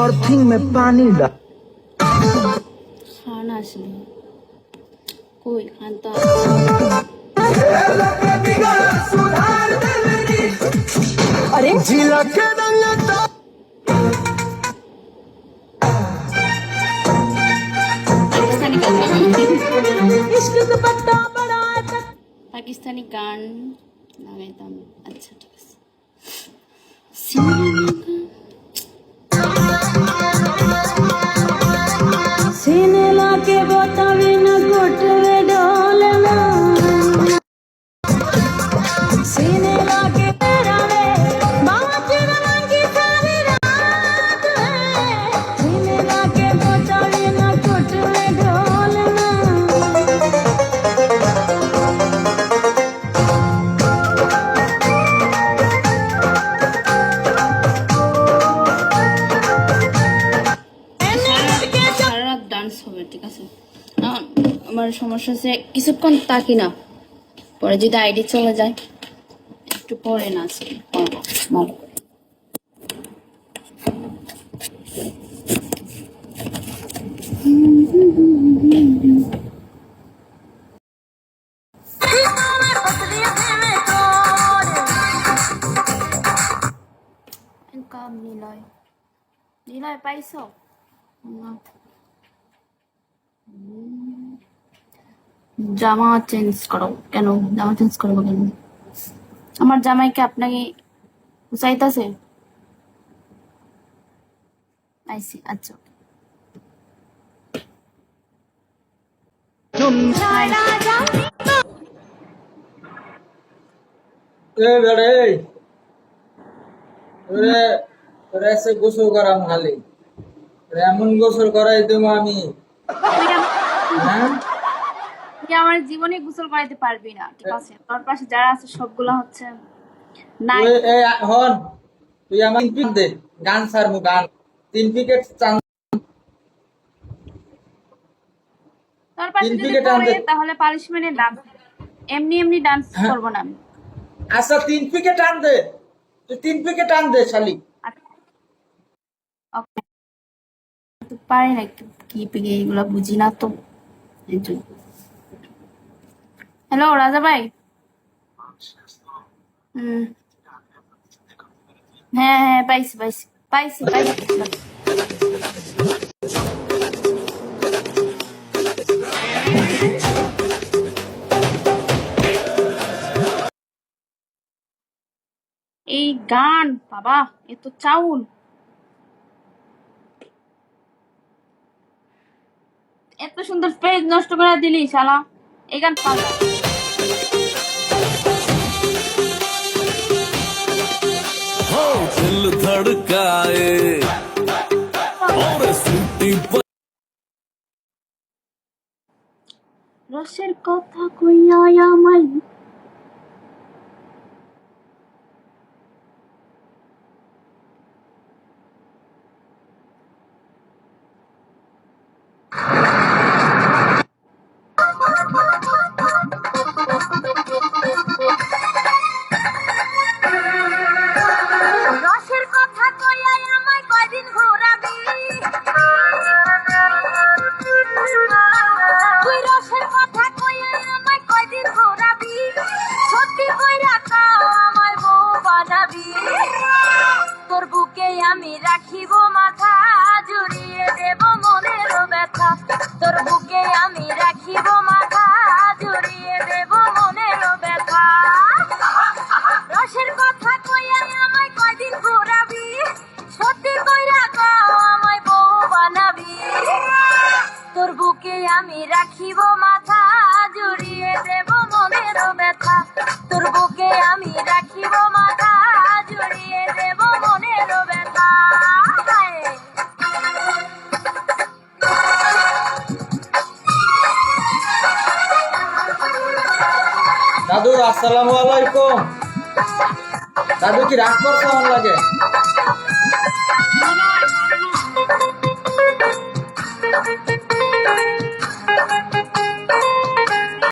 सिंह में पानी डाल খান আসলে কই খান তো जिला के रंग तो পাকিস্তানি গান इश्क दुपट्टा बड़ा तक পাকিস্তানি গান লাগাইতাম আচ্ছা ঠিক আছে আমার সমস্যা হচ্ছে কিছুক্ষণ তাকি না। পরে যদি আইডি চলে যায়, একটু পরে নাচি পারব করে। নিলয়। নিলয়, পাইছ? না জামা চেঞ্জ করো। কেন? জামা চেঞ্জ করব কেন? আমার জামাইকে আপনাকে চাইতাছে আইসি আচ্ছা। গোসল করাম খালি এমন গোসল করাই দেবো আমি। হ্যাঁ? তুই আমার জীবনে গোসল করাইতে পারবি না ঠিক আছে? তোর পাশে যারা আছে সবগুলো হচ্ছে নাই। হন তুই আমার তিন পিক দে। গান সারমু গান। তিন পিকেট চান তোর পাশে তিন যদি পড়ে তাহলে পানিশমেন্টের ডান্স এমনি এমনি ডান্স হ্যাঁ। করব না আমি। আচ্ছা তিন পিকেট আন দে। তুই তিন পিকেট আন দে শালি। ওকে তো পারি না কি- কি পিকে এগুলো বুঝি না তো এই জন্য। হ্যালো রাজা ভাই হ্যাঁ হ্যাঁ পাইছি পাইছি পাইছি পাইছি। এই গান, বাবা, এ তো চাউল। এত সুন্দর পেজ নষ্ট করে দিলি, শালা। এই গান পাগলা। cae. রসের কথা কইয়া আমার আমি রাখিব মাথা, জুড়িয়ে দেব মনের ব্যথা। তোর বুকে আমি রাখিব মাথা, জুড়িয়ে দেব মনের ব্যথা। দাদু, আসসালামু আলাইকুম। দাদু, কি রাগ করছ আমার লাগে?